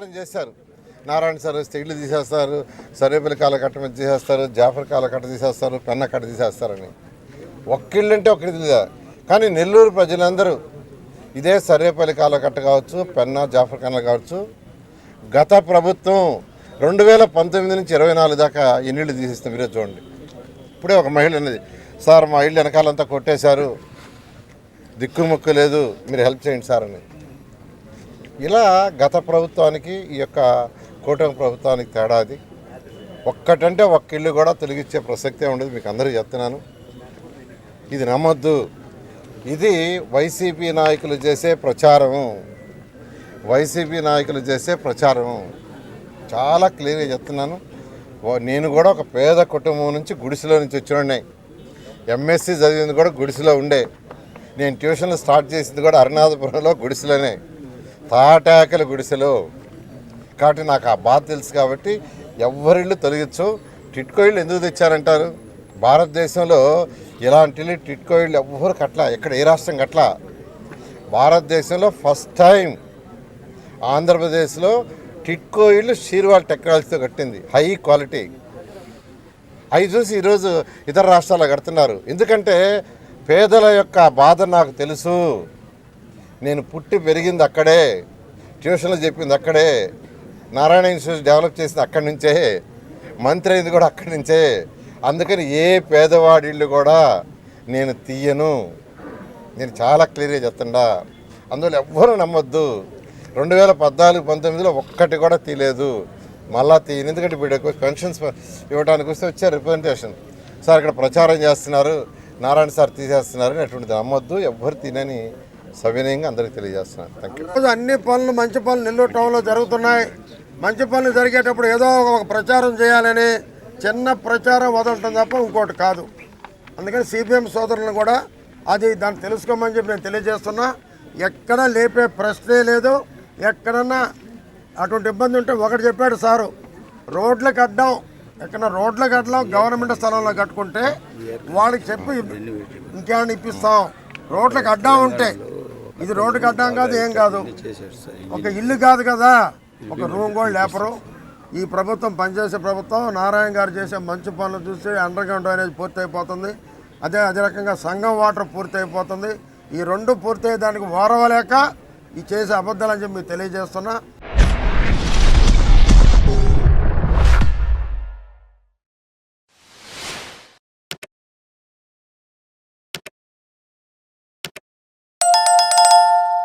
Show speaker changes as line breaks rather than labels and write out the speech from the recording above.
ప్రచారం చేశారు నారాయణ సార్ వస్తే ఇల్లు తీసేస్తారు సరేపల్లి కాల కట్ట మీద తీసేస్తారు జాఫర్ కాల కట్ట తీసేస్తారు పెన్న కట్ట తీసేస్తారని ఒక్కిళ్ళు అంటే ఒక్కడి తెలియదా కానీ నెల్లూరు ప్రజలందరూ ఇదే సర్వేపల్లి కాల కట్ట కావచ్చు పెన్న జాఫర్ ఖానా కావచ్చు గత ప్రభుత్వం రెండు వేల పంతొమ్మిది నుంచి ఇరవై నాలుగు దాకా ఎన్నిళ్ళు తీసేస్తాం మీరే చూడండి. ఇప్పుడే ఒక మహిళ అనేది సార్ మా ఇల్లు వెనకాలంతా కొట్టేశారు దిక్కుముక్కు లేదు మీరు హెల్ప్ చేయండి సార్ అని. ఇలా గత ప్రభుత్వానికి ఈ యొక్క కూటమి ప్రభుత్వానికి తేడా అది. ఒక్కటంటే ఒక్క ఇల్లు కూడా తొలగించే ప్రసక్తే ఉండదు మీకు అందరూ చెప్తున్నాను. ఇది నమ్మొద్దు. ఇది వైసీపీ నాయకులు చేసే ప్రచారం. వైసీపీ నాయకులు చేసే ప్రచారం. చాలా క్లియర్గా చెప్తున్నాను. నేను కూడా ఒక పేద కుటుంబం నుంచి గుడిసెలో నుంచి వచ్చిన ఎంఎస్సీ చదివింది కూడా గుడిసెలో ఉండే. నేను ట్యూషన్లు స్టార్ట్ చేసింది కూడా అరుణాధపురంలో గుడిసెలోనే. తాటాకల గుడిసెలో. కాబట్టి నాకు ఆ బాధ తెలుసు కాబట్టి ఎవరిళ్ళు తొలగించు. టిట్కో ఇళ్ళు ఎందుకు తెచ్చారంటారు? భారతదేశంలో ఇలాంటి ఇల్లు టిట్కో ఇళ్ళు ఎవ్వరు కట్ల ఎక్కడ ఏ రాష్ట్రం కట్ల భారతదేశంలో ఫస్ట్ టైం ఆంధ్రప్రదేశ్లో టిట్కో ఇల్లు షీర్వాల్ టెక్నాలజీతో కట్టింది. High quality. అవి చూసి ఈరోజు ఇతర రాష్ట్రాల్లో కడుతున్నారు. ఎందుకంటే పేదల యొక్క బాధ నాకు తెలుసు. నేను పుట్టి పెరిగింది అక్కడే ట్యూషన్లు చెప్పింది అక్కడే నారాయణ ఇన్స్టిట్యూట్ డెవలప్ చేసింది అక్కడి నుంచే మంత్రి అయింది కూడా అక్కడి నుంచే. అందుకని ఏ పేదవాడిళ్ళు కూడా నేను తీయను. నేను చాలా క్లియర్గా చెప్తుండా. అందువల్ల ఎవ్వరూ నమ్మొద్దు. రెండు వేల పద్నాలుగు పంతొమ్మిదిలో ఒక్కటి కూడా తీయలేదు మళ్ళా తీయను. ఎందుకంటే ఇప్పుడు పెన్షన్స్ ఇవ్వడానికి వస్తే వచ్చే రిప్రజెంటేషన్. సార్ ఇక్కడ ప్రచారం చేస్తున్నారు. నారాయణ సార్ తీసేస్తున్నారు అటువంటిది నమ్మొద్దు. ఎవ్వరు తినని సవినయంగా అందరికీ తెలియజేస్తున్నాను. థ్యాంక్ యూ
అన్ని పనులు మంచి పనులు నెల్లూరు టౌన్లో జరుగుతున్నాయి. మంచి పనులు జరిగేటప్పుడు ఏదో ఒక ప్రచారం చేయాలని చిన్న ప్రచారం వదలటం తప్ప ఇంకోటి కాదు. అందుకని సిపిఎం సోదరులను కూడా అది దాన్ని తెలుసుకోమని చెప్పి నేను తెలియజేస్తున్నా. ఎక్కడ లేపే ప్రశ్నే లేదు. ఎక్కడన్నా అటువంటి ఇబ్బంది ఉంటే ఒకటి చెప్పాడు సారు. రోడ్లు కట్టడం ఎక్కడ రోడ్లు కట్టడం గవర్నమెంట్ స్థలంలో కట్టుకుంటే వాళ్ళకి చెప్పి ఇంకేమైనా ఇప్పిస్తాం. రోడ్లకు అడ్డం ఉంటే ఇది రోడ్డు కట్టడం కాదు ఏం కాదు. ఒక ఇల్లు కాదు కదా. ఒక రూమ్ కూడా లేపరు. ఈ ప్రభుత్వం పనిచేసే ప్రభుత్వం నారాయణ గారు చేసే మంచి పనులు చూసి అండర్ గ్రౌండ్ అనేది పూర్తి అయిపోతుంది అదే అదే రకంగా సంఘం వాటర్ పూర్తి అయిపోతుంది ఈ రెండు పూర్తి దానికి ఓరవలేక ఈ చేసే అబద్ధాలని చెప్పి తెలియజేస్తున్నా.